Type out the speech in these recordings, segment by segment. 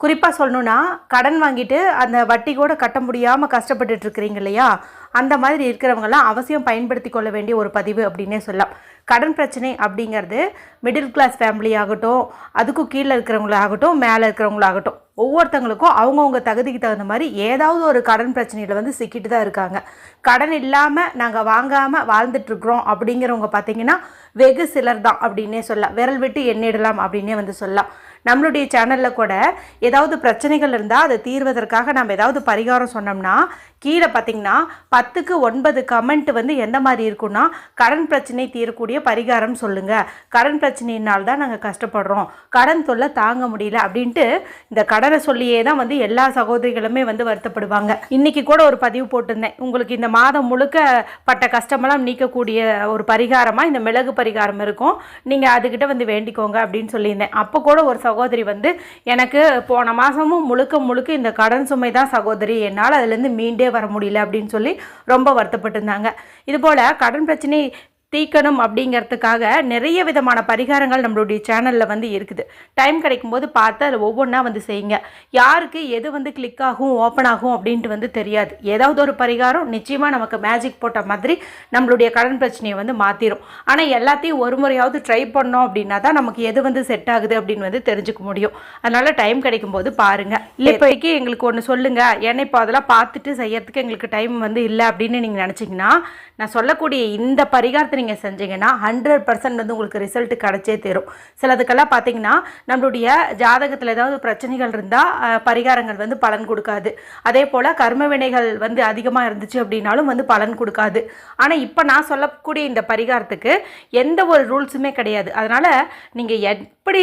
குறிப்பாக சொல்லணுன்னா கடன் வாங்கிட்டு அந்த வட்டி கூட கட்ட முடியாமல் கஷ்டப்பட்டுட்டு இருக்கிறீங்க இல்லையா? அந்த மாதிரி இருக்கிறவங்கலாம் அவசியம் பயன்படுத்தி கொள்ள வேண்டிய ஒரு பதிவு அப்படின்னே சொல்லலாம். கடன் பிரச்சனை அப்படிங்கிறது மிடில் கிளாஸ் ஃபேமிலி ஆகட்டும் அதுக்கும் கீழே இருக்கிறவங்களாகட்டும் மேலே இருக்கிறவங்களாகட்டும் ஒவ்வொருத்தங்களுக்கும் அவங்கவுங்க தகுதிக்கு தகுந்த மாதிரி ஏதாவது ஒரு கடன் பிரச்சனையில் வந்து சிக்கிட்டு தான் இருக்காங்க. கடன் இல்லாமல் நாங்கள் வாங்காமல் வாழ்ந்துட்டுருக்குறோம் அப்படிங்கிறவங்க பார்த்திங்கன்னா வெகு சிலர் தான் அப்படின்னே சொல்லலாம். விரல் விட்டு எண்ணிடலாம் அப்படின்னே வந்து சொல்லலாம். நம்மளுடைய சேனலில் கூட ஏதாவது பிரச்சனைகள் இருந்தால் அதை தீர்வதற்காக நம்ம ஏதாவது பரிகாரம் சொன்னோம்னா கீழே பார்த்தீங்கன்னா பத்துக்கு ஒன்பது கமெண்ட் வந்து எந்த மாதிரி இருக்குன்னா கடன் பிரச்சனை தீரக்கூடிய பரிகாரம் சொல்லுங்கள் கடன் பிரச்சனையினால் தான் நாங்கள் கஷ்டப்படுறோம். கடன் தொல்லை தாங்க முடியல அப்படின்ட்டு இந்த கடனை சொல்லியே தான் வந்து எல்லா சகோதரிகளுமே வந்து வருத்தப்படுவாங்க. இன்றைக்கி கூட ஒரு பதிவு போட்டிருந்தேன். உங்களுக்கு இந்த மாதம் முழுக்க பட்ட கஷ்டமெல்லாம் நீக்கக்கூடிய ஒரு பரிகாரமாக இந்த மிளகு பரிகாரம் இருக்கும். நீங்கள் அதுக்கிட்ட வந்து வேண்டிக்கோங்க அப்படின்னு சொல்லியிருந்தேன். அப்போ கூட ஒரு சகோதரி சகோதரி வந்து எனக்கு போன மாதமும் முழுக்க முழுக்க இந்த கடன் சுமை தான் சகோதரி. என்னால் அதுலேருந்து மீண்டே வர முடியல அப்படின்னு சொல்லி ரொம்ப வருத்தப்பட்டிருந்தாங்க. இதுபோல் கடன் பிரச்சனை தீக்கணும் அப்படிங்கிறதுக்காக நிறைய விதமான பரிகாரங்கள் நம்மளுடைய சேனலில் வந்து இருக்குது. டைம் கிடைக்கும்போது பார்த்து அதில் ஒவ்வொன்றா வந்து செய்யுங்க. யாருக்கு எது வந்து கிளிக் ஆகும் ஓப்பன் ஆகும் அப்படின்ட்டு வந்து தெரியாது. ஏதாவது ஒரு பரிகாரம் நிச்சயமாக நமக்கு மேஜிக் போட்ட மாதிரி நம்மளுடைய கடன் பிரச்சனையை வந்து மாற்றிடும் ஆனால் எல்லாத்தையும் ஒரு முறையாவது ட்ரை பண்ணோம் அப்படின்னா தான் நமக்கு எது வந்து செட் ஆகுது அப்படின்னு வந்து தெரிஞ்சுக்க முடியும். அதனால் டைம் கிடைக்கும்போது பாருங்கள் இப்போதைக்கு எங்களுக்கு ஒன்று சொல்லுங்கள் ஏன்னா இப்போ அதெல்லாம் பார்த்துட்டு செய்யறதுக்கு எங்களுக்கு டைம் வந்து இல்லை அப்படின்னு நீங்கள் நினச்சிங்கன்னா நான் சொல்லக்கூடிய இந்த பரிகாரத்தை நீங்கள் செஞ்சீங்கன்னா ஹண்ட்ரட் பர்சன்ட் வந்து உங்களுக்கு ரிசல்ட் கிடச்சே தரும். சிலதுக்கெல்லாம் பார்த்தீங்கன்னா நம்மளுடைய ஜாதகத்தில் ஏதாவது பிரச்சனைகள் இருந்தால் பரிகாரங்கள் வந்து பலன் கொடுக்காது. அதே போல் கர்ம வினைகள் வந்து அதிகமாக இருந்துச்சு அப்படின்னாலும் வந்து பலன் கொடுக்காது. ஆனால் இப்போ நான் சொல்லக்கூடிய இந்த பரிகாரத்துக்கு எந்த ஒரு ரூல்ஸுமே கிடையாது. அதனால் நீங்கள் எப்படி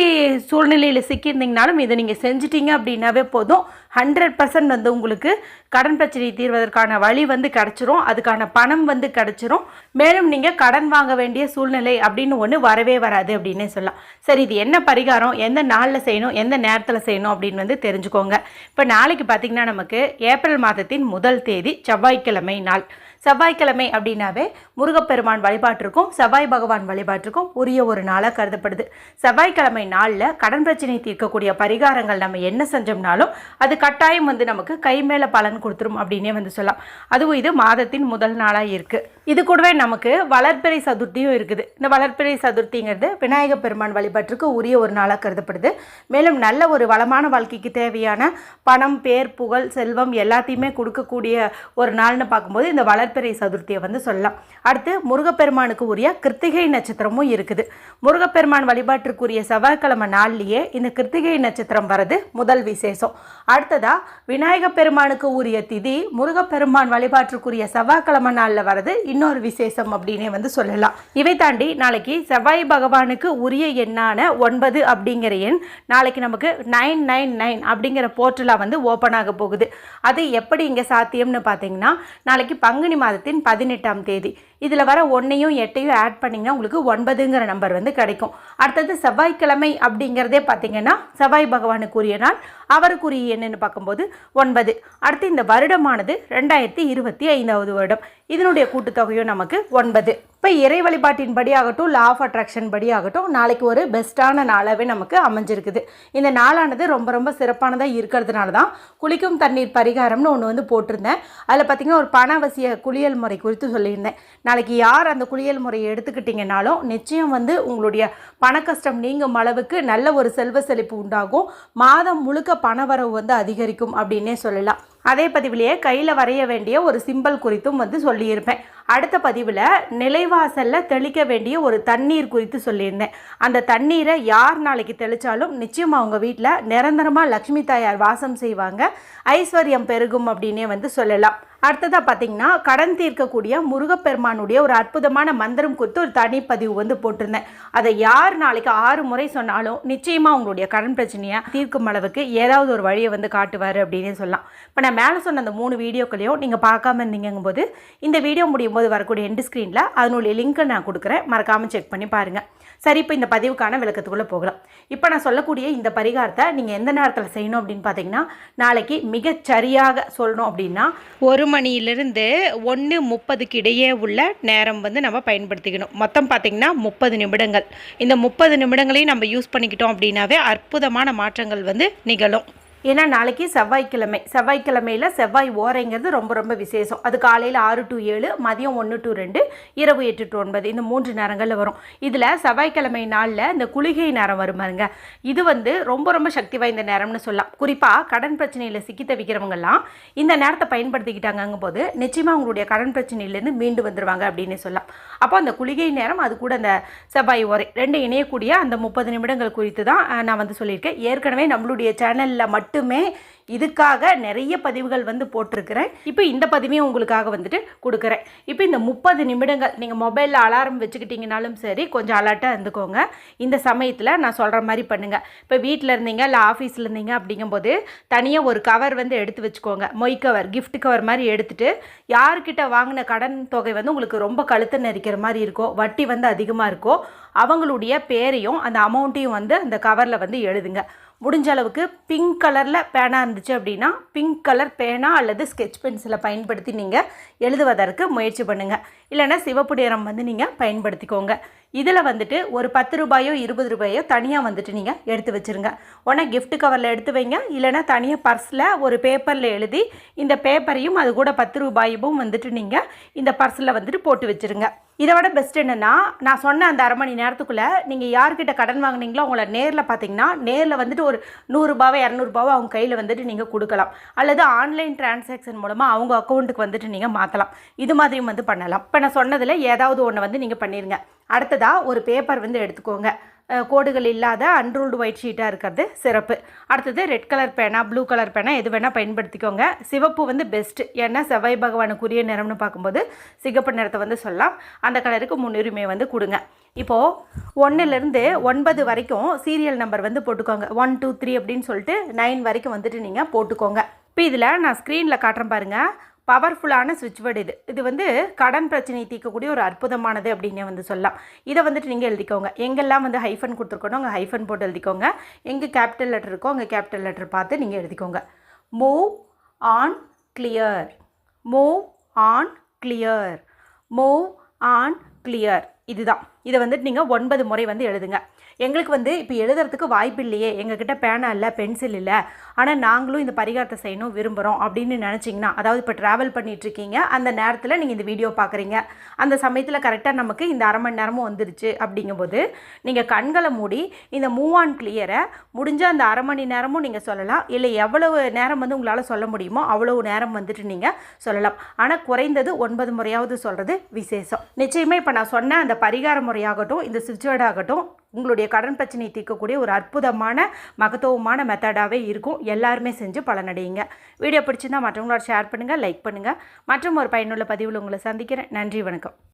சூழ்நிலையில் சிக்கியிருந்தீங்கனாலும் இதை நீங்கள் செஞ்சிட்டீங்க அப்படின்னாவே போதும். ஹண்ட்ரட் பர்சன்ட் வந்து உங்களுக்கு கடன் பிரச்சனை தீர்வதற்கான வழி வந்து கிடச்சிரும். அதுக்கான பணம் வந்து கிடச்சிரும். மேலும் நீங்கள் கடன் வாங்க வேண்டிய சூழ்நிலை அப்படின்னு ஒன்று வரவே வராது அப்படின்னே சொல்லலாம். சரி இது என்ன பரிகாரம்? எந்த நாளில் செய்யணும்? எந்த நேரத்தில் செய்யணும்? அப்படின்னு வந்து தெரிஞ்சுக்கோங்க. இப்போ நாளைக்கு பார்த்திங்கன்னா நமக்கு ஏப்ரல் மாதத்தின் முதல் தேதி செவ்வாய்க்கிழமை நாள். செவ்வாய்க்கிழமை அப்படின்னாவே முருகப்பெருமான் வழிபாட்டிற்கும் செவ்வாய் பகவான் வழிபாட்டிற்கும் உரிய ஒரு நாளாக கருதப்படுது. செவ்வாய்க்கிழமை நாளில் கடன் பிரச்சனை தீர்க்கக்கூடிய பரிகாரங்கள் நம்ம என்ன செஞ்சோம்னாலும் அது கட்டாயம் வந்து நமக்கு கை மேலே பலன் கொடுத்துரும் அப்படின்னே வந்து சொல்லலாம். அதுவும் இது மாதத்தின் முதல் நாளாக இருக்குது இது கூடவே நமக்கு வளர்ப்பிறை சதுர்த்தியும் இருக்குது. இந்த வளர்ப்பிறை சதுர்த்திங்கிறது விநாயக பெருமான் வழிபாட்டிற்கு உரிய ஒரு நாளாக கருதப்படுது. மேலும் நல்ல ஒரு வளமான வாழ்க்கைக்கு தேவையான பணம் பேர் புகழ் செல்வம் எல்லாத்தையுமே கொடுக்கக்கூடிய ஒரு நாள்னு பார்க்கும்போது இந்த வளர் வளர்ப்பிறை சதுர்த்தியை வந்து சொல்லலாம். அடுத்து முருகப்பெருமானுக்கு உரிய கிருத்திகை நட்சத்திரமும் இருக்குது. முருகப்பெருமான் வழிபாட்டிற்குரிய செவ்வாய்க்கிழமை நாள்லேயே இந்த கிருத்திகை நட்சத்திரம் வரது முதல் விசேஷம். அடுத்ததா விநாயக பெருமானுக்கு உரிய திதி முருகப்பெருமான் வழிபாட்டிற்குரிய செவ்வாய்க்கிழமை நாளில் வர்றது இன்னொரு விசேஷம் அப்படின்னே வந்து சொல்லலாம். இவை தாண்டி நாளைக்கு செவ்வாய் பகவானுக்கு உரிய எண்ணான ஒன்பது அப்படிங்கிற எண் நாளைக்கு நமக்கு நைன் நைன் நைன் அப்படிங்கிற போர்ட்டலாக வந்து ஓப்பன் ஆக போகுது. அது எப்படி இங்கே சாத்தியம்னு பார்த்தீங்கன்னா நாளைக்கு பங்குனி மாதத்தின் பதினெட்டாம் தேதி. இதில் வர ஒன்றையும் எட்டையும் ஆட் பண்ணிங்கன்னா உங்களுக்கு ஒன்பதுங்கிற நம்பர் வந்து கிடைக்கும். அடுத்தது செவ்வாய்க்கிழமை அப்படிங்கிறதே பார்த்தீங்கன்னா செவ்வாய் பகவானுக்குரிய நாள் அவருக்குரிய என்னென்னு பார்க்கும்போது ஒன்பது. அடுத்து இந்த வருடமானது ரெண்டாயிரத்தி இருபத்தி ஐந்தாவது வருடம். இதனுடைய கூட்டுத்தொகையும் நமக்கு ஒன்பது. இப்போ இறை வழிபாட்டின் படி ஆகட்டும் லா ஆஃப் அட்ராக்ஷன் படி ஆகட்டும் நாளைக்கு ஒரு பெஸ்ட்டான நாளாகவே நமக்கு அமைஞ்சிருக்குது. இந்த நாளானது ரொம்ப ரொம்ப சிறப்பானதாக இருக்கிறதுனால தான் குளிக்கும் தண்ணீர் பரிகாரம்னு ஒன்று வந்து போட்டிருந்தேன். அதில் பார்த்திங்கன்னா ஒரு பணவசிய குளியல் முறை குறித்து சொல்லியிருந்தேன். நாளைக்கு யார் அந்த குளியல் முறையை எடுத்துக்கிட்டிங்கனாலும் நிச்சயம் வந்து உங்களுடைய பண கஷ்டம் நீங்கும் அளவுக்கு நல்ல ஒரு செல்வ செழிப்பு உண்டாகும். மாதம் முழுக்க பணவரவு வந்து அதிகரிக்கும் அப்படின்னே சொல்லலாம். அதே பதிவிலேயே கையில் வரைய வேண்டிய ஒரு சிம்பல் குறித்தும் வந்து சொல்லியிருப்பேன். அடுத்த பதிவில் நிலைவாசலில் தெளிக்க வேண்டிய ஒரு தண்ணீர் குறித்து சொல்லியிருந்தேன். அந்த தண்ணீரை யார் நாளைக்கு தெளித்தாலும் நிச்சயம் அவங்க வீட்டில் நிரந்தரமாக லக்ஷ்மி தாயார் வாசம் செய்வாங்க. ஐஸ்வர்யம் பெருகும் அப்படின்னே வந்து சொல்லலாம். அடுத்ததாக பார்த்தீங்கன்னா கடன் தீர்க்கக்கூடிய முருகப்பெருமானுடைய ஒரு அற்புதமான மந்திரம் குறித்து ஒரு தனிப்பதிவு வந்து போட்டிருந்தேன். அதை யார் நாளைக்கு ஆறு முறை சொன்னாலும் நிச்சயமாக உங்களுடைய கடன் பிரச்சனையை தீர்க்கும் அளவுக்கு ஏதாவது ஒரு வழியை வந்து காட்டுவார் அப்படின்னு சொல்லலாம். இப்போ நான் மேலே சொன்ன அந்த மூணு வீடியோக்களையும் நீங்கள் பார்க்காம இருந்தீங்கும்போது இந்த வீடியோ முடியும் போது வரக்கூடிய எண்டு ஸ்க்ரீனில் அதனுடைய லிங்க்கை நான் கொடுக்குறேன். மறக்காமல் செக் பண்ணி பாருங்கள் சரி இப்போ இந்த பதிவுக்கான விளக்கத்துக்குள்ளே போகலாம். இப்போ நான் சொல்லக்கூடிய இந்த பரிகாரத்தை நீங்கள் எந்த நேரத்தில் செய்யணும் அப்படின்னு பார்த்தீங்கன்னா நாளைக்கு மிகச்சரியாக சொல்லணும் அப்படின்னா ஒரு மணியிலிருந்து ஒன்று முப்பதுக்கு இடையே உள்ள நேரம் வந்து நம்ம பயன்படுத்திக்கணும். மொத்தம் பார்த்திங்கன்னா முப்பது நிமிடங்கள். இந்த முப்பது நிமிடங்களையும் நம்ம யூஸ் பண்ணிக்கிட்டோம் அப்படின்னாவே அற்புதமான மாற்றங்கள் வந்து நிகழும். ஏன்னா நாளைக்கு செவ்வாய்க்கிழமை. செவ்வாய்க்கிழமையில் செவ்வாய் ஓரைங்கிறது ரொம்ப ரொம்ப விசேஷம். அது காலையில் ஆறு டு ஏழு மதியம் ஒன்று டு ரெண்டு இரவு எட்டு டு ஒன்பது. இந்த மூன்று நேரங்களில் வரும். இதில் செவ்வாய்க்கிழமை நாளில் இந்த குளிகை நேரம் வரும் பாருங்க. இது வந்து ரொம்ப ரொம்ப சக்தி வாய்ந்த நேரம்னு சொல்லலாம். குறிப்பாக கடன் பிரச்சனையில் சிக்கி தவிக்கிறவங்கெல்லாம் இந்த நேரத்தை பயன்படுத்திக்கிட்டாங்கங்கும் போது நிச்சயமாக அவங்களுடைய கடன் பிரச்சனையிலேருந்து மீண்டு வந்துடுவாங்க அப்படின்னு சொல்லலாம். அப்போ அந்த குளிகை நேரம் அது கூட அந்த செவ்வாய் ஓரை ரெண்டு இணையக்கூடிய அந்த முப்பது நிமிடங்கள் குறித்து தான் நான் வந்து சொல்லியிருக்கேன். ஏற்கனவே நம்மளுடைய சேனலில் மட்டுமே இதுக்காக நிறைய பதிவுகள் வந்து போட்டிருக்கிறேன். இப்போ இந்த பதிவையும் உங்களுக்காக வந்துட்டு கொடுக்குறேன். இப்போ இந்த முப்பது நிமிடங்கள் நீங்கள் மொபைலில் அலாரம் வச்சுக்கிட்டிங்கனாலும் சரி கொஞ்சம் அலர்ட்டாக இருந்துக்கோங்க. இந்த சமயத்தில் நான் சொல்கிற மாதிரி பண்ணுங்கள் இப்போ வீட்டில் இருந்தீங்க இல்லை ஆஃபீஸில் இருந்தீங்க அப்படிங்கும்போது தனியாக ஒரு கவர் வந்து எடுத்து வச்சுக்கோங்க. மொய் கவர் கிஃப்ட் கவர் மாதிரி எடுத்துகிட்டு யார்கிட்ட வாங்கின கடன் தொகை வந்து உங்களுக்கு ரொம்ப கழுத்தை நெரிக்கிற மாதிரி இருக்கோ வட்டி வந்து அதிகமாக இருக்கோ அவங்களுடைய பேரையும் அந்த அமௌண்ட்டையும் வந்து அந்த கவரில் வந்து எழுதுங்க. முடிஞ்ச அளவுக்கு பிங்க் கலரில் பேனா இருந்துச்சு அப்படின்னா பிங்க் கலர் பேனா அல்லது ஸ்கெட்ச் பென்சிலை பயன்படுத்தி நீங்கள் எழுதுவதற்கு முயற்சி பண்ணுங்கள் இல்லைன்னா சிவப்பு நிறம் வந்து நீங்கள் பயன்படுத்திக்கோங்க. இதில் வந்துட்டு ஒரு பத்து ரூபாயோ இருபது ரூபாயோ தனியாக வந்துட்டு நீங்கள் எடுத்து வச்சுருங்க. உடனே கிஃப்ட் கவரில் எடுத்து வைங்க. இல்லைன்னா தனியாக பர்ஸில் ஒரு பேப்பரில் எழுதி இந்த பேப்பரையும் அது கூட பத்து ரூபாயும் வந்துட்டு நீங்கள் இந்த பர்ஸில் வந்துட்டு போட்டு வச்சுருங்க. இதை விட பெஸ்ட் என்னென்னா நான் சொன்ன அந்த அரை மணி நேரத்துக்குள்ளே நீங்கள் யார்கிட்ட கடன் வாங்குனீங்களோ அவங்கள நேரில் பார்த்தீங்கன்னா நேரில் வந்துட்டு ஒரு நூறுரூபாவோ இரநூறுபாவோ அவங்க கையில் வந்துட்டு நீங்கள் கொடுக்கலாம். அல்லது ஆன்லைன் டிரான்சாக்ஷன் மூலமாக அவங்க அக்கௌண்ட்டுக்கு வந்துட்டு நீங்கள் மாற்றலாம் இது மாதிரியும் வந்து பண்ணலாம். இப்போ நான் சொன்னதில் ஏதாவது ஒன்று வந்து நீங்கள் பண்ணிடுங்க அடுத்ததாக ஒரு பேப்பர் வந்து எடுத்துக்கோங்க. கோடுகள் இல்லாத அன்ரூல்டு ஒயிட் ஷீட்டாக இருக்கிறது சிறப்பு. அடுத்தது ரெட் கலர் பேனா ப்ளூ கலர் பேனா எது வேணால் பயன்படுத்திக்கோங்க. சிவப்பு வந்து பெஸ்ட்டு ஏன்னா செவ்வாய் பகவானுக்குரிய நிறம்னு பார்க்கும்போது சிகப்பு நிறத்தை வந்து சொல்லலாம். அந்த கலருக்கு முன்னுரிமை வந்து கொடுங்க. இப்போது ஒன்றுலேருந்து ஒன்பது வரைக்கும் சீரியல் நம்பர் வந்து போட்டுக்கோங்க. ஒன் டூ த்ரீ அப்படின்னு சொல்லிட்டு நைன் வரைக்கும் வந்துட்டு நீங்கள் போட்டுக்கோங்க. இப்போ இதில் நான் ஸ்க்ரீனில் காட்டுறேன் பாருங்கள் பவர்ஃபுல்லான சுவிட்ச் வேர்டு இது. இது வந்து கடன் பிரச்சனையை தீர்க்கக்கூடிய ஒரு அற்புதமானது அப்படின்னு வந்து சொல்லலாம். இதை வந்துட்டு நீங்கள் எழுதிக்கோங்க. எங்கெல்லாம் வந்து ஹைஃபன் கொடுத்துருக்கணும் அங்கே ஹைஃபன் போட்டு எழுதிக்கோங்க. எங்கே கேபிட்டல் லெட்டர் இருக்கோ அங்கே கேபிட்டல் லெட்டர் பார்த்து நீங்கள் எழுதிக்கோங்க. Move on clear move on clear move on clear இதுதான். இதை வந்துட்டு நீங்கள் ஒன்பது முறை வந்து எழுதுங்க. எங்களுக்கு வந்து இப்போ எழுதுறதுக்கு வாய்ப்பு இல்லையே. எங்ககிட்ட பேனா இல்லை பென்சில் இல்லை. ஆனால் நாங்களும் இந்த பரிகாரத்தை செய்யணும் விரும்புகிறோம் அப்படின்னு நினச்சிங்கன்னா அதாவது இப்போ ட்ராவல் இருக்கீங்க அந்த நேரத்தில் நீங்கள் இந்த வீடியோ பார்க்குறீங்க அந்த சமயத்தில் கரெக்டாக நமக்கு இந்த அரை மணி நேரமும் வந்துருச்சு அப்படிங்கும்போது நீங்கள் கண்களை மூடி இந்த மூவ் ஆன் கிளியரை முடிஞ்ச அந்த அரை மணி நேரமும் நீங்கள் சொல்லலாம். இல்லை எவ்வளவு நேரம் வந்து உங்களால் சொல்ல முடியுமோ அவ்வளவு நேரம் வந்துட்டு நீங்கள் சொல்லலாம். ஆனால் குறைந்தது ஒன்பது முறையாவது சொல்கிறது விசேஷம். நிச்சயமாக இப்போ நான் சொன்ன அந்த பரிகார முறையாகட்டும் இந்த சுவிட்ச் ஆகட்டும் உங்களுடைய கடன் பிரச்சனையை தீர்க்கக்கூடிய ஒரு அற்புதமான மகத்துவமான மெத்தடாகவே இருக்கும். எல்லாருமே செஞ்சு பலனடையுங்க. வீடியோ பிடிச்சிருந்தா மற்றவங்களோட ஷேர் பண்ணுங்கள் லைக் பண்ணுங்கள் மற்றும் ஒரு பயனுள்ள பதிவில் உங்களை சந்திக்கிறேன். நன்றி வணக்கம்.